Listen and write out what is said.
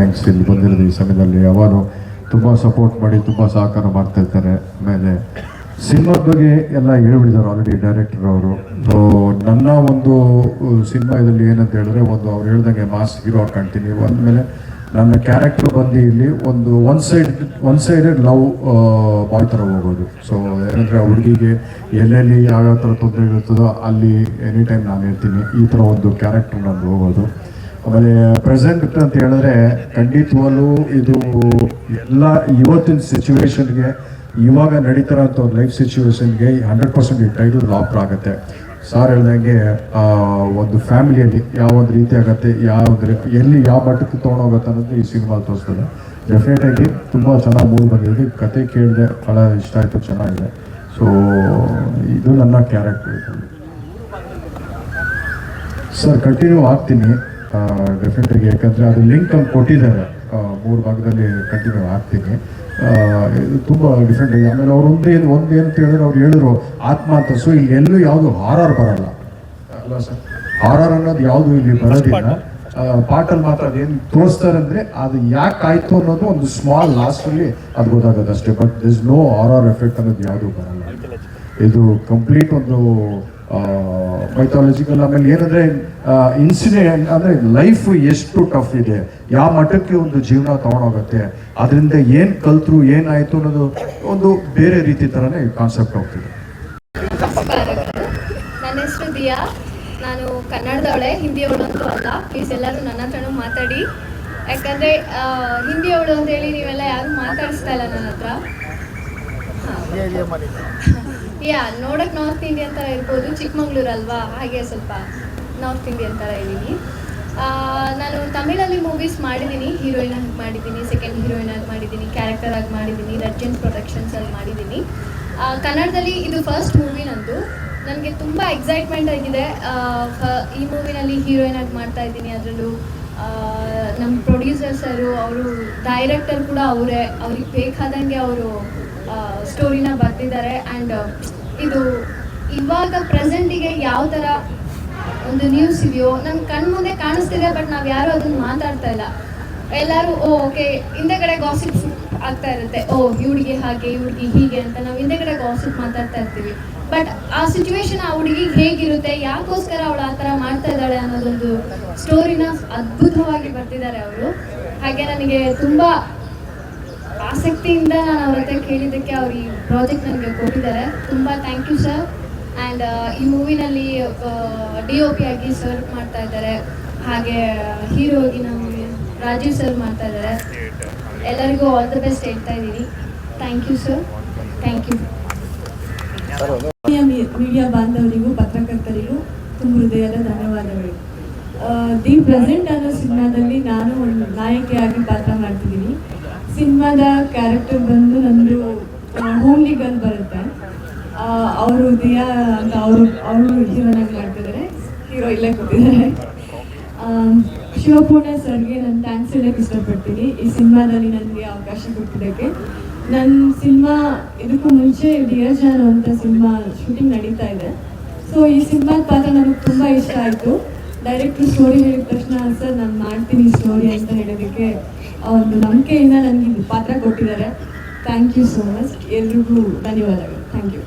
Thanks ಇಲ್ಲಿ ಬಂದಿರೋದು ಈ ಸಮಯದಲ್ಲಿ. ಅವರು ತುಂಬ ಸಪೋರ್ಟ್ ಮಾಡಿ, ತುಂಬ ಸಹಕಾರ ಮಾಡ್ತಾ ಇರ್ತಾರೆ ಆಮೇಲೆ ಸಿನಿಮಾದ ಬಗ್ಗೆ ಎಲ್ಲ ಹೇಳ್ಬಿಟ್ಟಿದ್ದಾರೆ ಆಲ್ರೆಡಿ ಡೈರೆಕ್ಟರ್ ಅವರು. ಸೊ ನನ್ನ ಒಂದು ಸಿನಿಮಾ ಇದರಲ್ಲಿ ಏನಂತ ಹೇಳಿದ್ರೆ, ಒಂದು ಅವ್ರು ಹೇಳ್ದಂಗೆ ಮಾಸ್ ಹೀರೋ ಕಾಣ್ತೀನಿ. ಅಂದಮೇಲೆ ನನ್ನ ಕ್ಯಾರೆಕ್ಟರ್ ಬಂದು ಇಲ್ಲಿ ಒಂದು one side one sided love boy ಥರ ಹೋಗೋದು. ಸೊ ಏನಂದರೆ ಹುಡುಗಿಗೆ ಎಲ್ಲೆಲ್ಲಿ ಯಾವ್ಯಾವ ಥರ ತೊಂದರೆ ಇರುತ್ತದೋ ಅಲ್ಲಿ ಎನಿ ಟೈಮ್ ನಾನು ಹೇಳ್ತೀನಿ ಈ ಥರ ಒಂದು ಕ್ಯಾರೆಕ್ಟರ್ ನಾನು ಹೋಗೋದು. ಆಮೇಲೆ ಪ್ರೆಸೆಂಟ್ ಅಂತ ಹೇಳಿದ್ರೆ ಖಂಡಿತವಾಗ್ಲೂ ಇದು ಎಲ್ಲ ಇವತ್ತಿನ ಸಿಚುವೇಶನ್ಗೆ ಇವಾಗ ನಡೀತಾರಂಥ ಒಂದು ಲೈಫ್ ಸಿಚುವೇಶನ್ಗೆ ಹಂಡ್ರೆಡ್ ಪರ್ಸೆಂಟ್ ಈ ಟೈಟಲ್ ಲಾಪ್ ಆಗುತ್ತೆ. ಸಾರ್ ಹೇಳ್ದಂಗೆ ಒಂದು ಫ್ಯಾಮಿಲಿಯಲ್ಲಿ ಯಾವ ಒಂದು ರೀತಿ ಆಗುತ್ತೆ ಯಾವ್ದು ಎಲ್ಲಿ ಯಾವ ಮಟ್ಟಕ್ಕೆ ತೊಗೊಂಡೋಗುತ್ತೆ ಅನ್ನೋದು ಈ ಸಿನಿಮಾ ತೋರಿಸ್ತದೆ. ಡೆಫಿನೆಟ್ ಆಗಿ ತುಂಬ ಚೆನ್ನಾಗಿ ಮೂವಿ ಬಂದಿದೆ. ಕತೆ ಕೇಳಿದೆ ಭಾಳ ಇಷ್ಟ ಆಯಿತು, ಚೆನ್ನಾಗಿದೆ. ಸೊ ಇದು ನನ್ನ ಕ್ಯಾರೆಕ್ಟರ್ ಸರ್ ಕಂಟಿನ್ಯೂ ಆಗ್ತೀನಿ. ಡೆಫಿನೆಟ್ ಆಗಿ ಯಾಕಂದರೆ ಅದು ಲಿಂಕ್ ಅಂತ ಕೊಟ್ಟಿದ್ದಾರೆ. ಮೂರು ಭಾಗದಲ್ಲಿ ಕಂಟಿನ್ಯೂ ಆಗ್ತೀನಿ ಇದು ತುಂಬ ಡಿಫ್ರೆಂಟ್ ಆಗಿ ಆಮೇಲೆ ಅವ್ರು ಒಂದು ಏನು ಒಂದು ಏನು ಹೇಳಿದ್ರೆ ಅವ್ರು ಹೇಳಿದ್ರು ಆತ್ಮ ಅಂತ ಸೊ ಇಲ್ಲಿ ಎಲ್ಲೂ ಯಾವುದು ಹಾರರ್ ಬರಲ್ಲ. ಅಲ್ಲ ಸರ್ ಹಾರರ್ ಅನ್ನೋದು ಯಾವುದು ಇಲ್ಲಿ ಬರೋದಿಲ್ಲ. ಪಾಟಲ್ಲಿ ಮಾತ್ರ ಅದೇನು ತೋರಿಸ್ತಾರೆ ಅಂದರೆ ಅದು ಯಾಕೆ ಆಯಿತು ಅನ್ನೋದು ಒಂದು ಸ್ಮಾಲ್ ಲಾಸ್ಟಲ್ಲಿ ಅದು ಗೊತ್ತಾಗುತ್ತೆ ಅಷ್ಟೇ but this no or effect ಅನ್ನೋದು ಯಾವುದು ಬರಲ್ಲ. ಇದು ಕಂಪ್ಲೀಟ್ ಒಂದು ಮೈಥಾಲಜಿಕಲ್ ಆಮೇಲೆ ಏನಂದ್ರೆ ಇನ್ಸಿಡೆಂಟ್ ಅಂದ್ರೆ ಲೈಫ್ ಎಷ್ಟು ಟಫ್ ಇದೆ. ಯಾವ ಮಟ್ಟಕ್ಕೆ ಒಂದು ಜೀವನ ತಗೊಂಡೋಗತ್ತೆ. ಅದರಿಂದ ಏನ್ ಕಲ್ತ್ರು, ಏನಾಯ್ತು ಅನ್ನೋದು ಒಂದು ಬೇರೆ ರೀತಿ ತರನೇ ಕಾನ್ಸೆಪ್ಟ್ ಹೋಗ್ತಿದೆ. ನನ್ನ ಹೆಸರು ದಿಯಾ. ನಾನು ಕನ್ನಡದವಳೆ ಹಿಂದಿಯವಳು ಅಂತೂ ಅಲ್ಲ. ಪ್ಲೀಸ್ ಎಲ್ಲರೂ ನನ್ನ ಹತ್ರನೂ ಮಾತಾಡಿ. ಯಾಕಂದರೆ ಅಂತ ಹೇಳಿ ನೀವೆಲ್ಲ ಯಾರು ಮಾತಾಡಿಸ್ತಾ ಇಲ್ಲ ನನ್ನ ಹತ್ರ. ಯಾ, ನೋಡಕ್ ನಾರ್ತ್ ಇಂಡಿಯನ್ ಥರ ಇರ್ಬೋದು ಚಿಕ್ಕಮಂಗ್ಳೂರು ಅಲ್ವಾ ಹಾಗೆ ಸ್ವಲ್ಪ ನಾರ್ತ್ ಇಂಡಿಯನ್ ಥರ ಇದ್ದೀನಿ. ನಾನು ತಮಿಳಲ್ಲಿ ಮೂವೀಸ್ ಮಾಡಿದ್ದೀನಿ ಹೀರೋಯಿನ್ ಆಗಿ ಮಾಡಿದ್ದೀನಿ ಸೆಕೆಂಡ್ ಹೀರೋಯಿನ್ ಆಗಿ ಮಾಡಿದ್ದೀನಿ ಕ್ಯಾರೆಕ್ಟರ್ ಆಗಿ ಮಾಡಿದ್ದೀನಿ ಪ್ರೊಡಕ್ಷನ್ಸ್ ಅಲ್ಲಿ ಮಾಡಿದ್ದೀನಿ ಕನ್ನಡದಲ್ಲಿ ಇದು ಫಸ್ಟ್ ಮೂವಿ ನಂದು. ನನಗೆ ತುಂಬ ಎಕ್ಸೈಟ್ಮೆಂಟ್ ಆಗಿದೆ. ಈ ಮೂವಿನಲ್ಲಿ ಹೀರೋಯಿನ್ ಆಗಿ ಮಾಡ್ತಾ ಇದ್ದೀನಿ. ಅದರಲ್ಲೂ ನಮ್ಮ ಪ್ರೊಡ್ಯೂಸರ್ಸರು ಅವರು ಡೈರೆಕ್ಟರ್ ಕೂಡ ಅವರೇ. ಅವ್ರಿಗೆ ಬೇಕಾದಂಗೆ ಅವರು ಸ್ಟೋರಿನ ಬರ್ತಿದ್ದಾರೆ ಆ್ಯಂಡ್ ಇದು ಇವಾಗ ಪ್ರೆಸೆಂಟಿಗೆ ಯಾವ ಥರ ಒಂದು ನ್ಯೂಸ್ ಇದೆಯೋ ನಮ್ಮ ಕಣ್ ಮುಂದೆ ಕಾಣಿಸ್ತಿದೆ ಬಟ್ ನಾವು ಯಾರು ಅದನ್ನು ಮಾತಾಡ್ತಾ ಇಲ್ಲ. ಎಲ್ಲರೂ, ಓ ಓಕೆ ಹಿಂದೆಗಡೆ ಗಾಸಿಪ್ ಆಗ್ತಾ ಇರುತ್ತೆ. ಓ ಹುಡುಗಿ ಹಾಗೆ ಹುಡುಗಿ ಹೀಗೆ ಅಂತ ನಾವು ಹಿಂದೆಗಡೆ ಗಾಸಿಪ್ ಮಾತಾಡ್ತಾ ಇರ್ತೀವಿ. ಬಟ್ ಆ ಸಿಚುವೇಶನ್ ಆ ಹುಡುಗಿಗೆ ಹೇಗಿರುತ್ತೆ, ಯಾಕೋಸ್ಕರ ಅವಳು ಆ ಥರ ಮಾಡ್ತಾ ಇದ್ದಾಳೆ ಅನ್ನೋದೊಂದು ಸ್ಟೋರಿನ ಅದ್ಭುತವಾಗಿ ಬರ್ತಿದ್ದಾರೆ ಅವರು. ಹಾಗೆ ನನಗೆ ತುಂಬ ಆಸಕ್ತಿಯಿಂದ ನಾನು ಅವ್ರ ಹತ್ರ ಕೇಳಿದ್ದಕ್ಕೆ ಅವ್ರು ಈ ಪ್ರಾಜೆಕ್ಟ್ ನನಗೆ ಕೊಟ್ಟಿದ್ದಾರೆ. ತುಂಬ ಥ್ಯಾಂಕ್ ಯು ಸರ್ ಆ್ಯಂಡ್ ಈ ಮೂವಿನಲ್ಲಿ ಡಿ ಒ ಪಿ ಆಗಿ ಸರ್ ಮಾಡ್ತಾ ಇದ್ದಾರೆ. ಹಾಗೆ ಹೀರೋ ಆಗಿ ನಮ್ಮ ರಾಜೀವ್ ಸರ್ ಮಾಡ್ತಾ ಇದ್ದಾರೆ. ಎಲ್ಲರಿಗೂ ಆಲ್ ದ ಬೆಸ್ಟ್ ಹೇಳ್ತಾ ಇದ್ದೀನಿ. Thank you sir thank you media media ಬಾಂಧವರಿಗೂ ಪತ್ರಕರ್ತರಿಗೂ ತುಂಬ ಹೃದಯದ ಧನ್ಯವಾದಗಳು. ದಿ ಪ್ರೆಸೆಂಟ್ ಅನ್ನೋ ಸಿನಿಮಾದಲ್ಲಿ ನಾನು ಒಂದು ನಾಯಕಿಯಾಗಿ ಪಾತ್ರ ಮಾಡ್ತಿದ್ದೀನಿ. ಸಿನಿಮಾದ ಕ್ಯಾರೆಕ್ಟರ್ ಬಂದು ನಂದು ಹೋಮ್ಲಿ ಗರ್ಲ್ ಬರುತ್ತೆ. ಅವರು ದಿಯಾ, ಅಂತ ಅವರು ಅವರು ಜೀವನ ಮಾಡ್ತಿದ್ದಾರೆ. ಹೀರೋ ಇಲ್ಲೇ ಕೊಟ್ಟಿದ್ದಾರೆ ಶಿವಪೂರ್ಣ ಸರ್ಗೆ ನಾನು ಥ್ಯಾಂಕ್ಸ್ ಹೇಳಕ್ಕೆ ಇಷ್ಟಪಡ್ತೀನಿ. ಈ ಸಿನಿಮಾದಲ್ಲಿ ನನಗೆ ಅವಕಾಶ ಕೊಟ್ಟಿದ್ದಕ್ಕೆ. ನನ್ನ ಸಿನಿಮಾ ಇದಕ್ಕೂ ಮುಂಚೆ ಡಿಯರ್ ಜಾನ್ ಅಂತ ಸಿನಿಮಾ ಶೂಟಿಂಗ್ ನಡೀತಾ ಇದೆ. ಸೊ ಈ ಸಿನಿಮಾದ ಪಾತ್ರ ನನಗೆ ತುಂಬ ಇಷ್ಟ ಆಯಿತು. ಡೈರೆಕ್ಟ್ರು ಸ್ಟೋರಿ ಹೇಳಿದ ತಕ್ಷಣ, ಸರ್, ನಾನು ಮಾಡ್ತೀನಿ ಸ್ಟೋರಿ ಅಂತ ಹೇಳೋದಕ್ಕೆ ಒಂದು ನಂಬಿಕೆಯಿಂದ ನನಗೆ ಪಾತ್ರ ಕೊಟ್ಟಿದ್ದಾರೆ. ಥ್ಯಾಂಕ್ ಯು ಸೋ ಮಚ್ ಎಲ್ರಿಗೂ ಧನ್ಯವಾದಗಳು. Thank you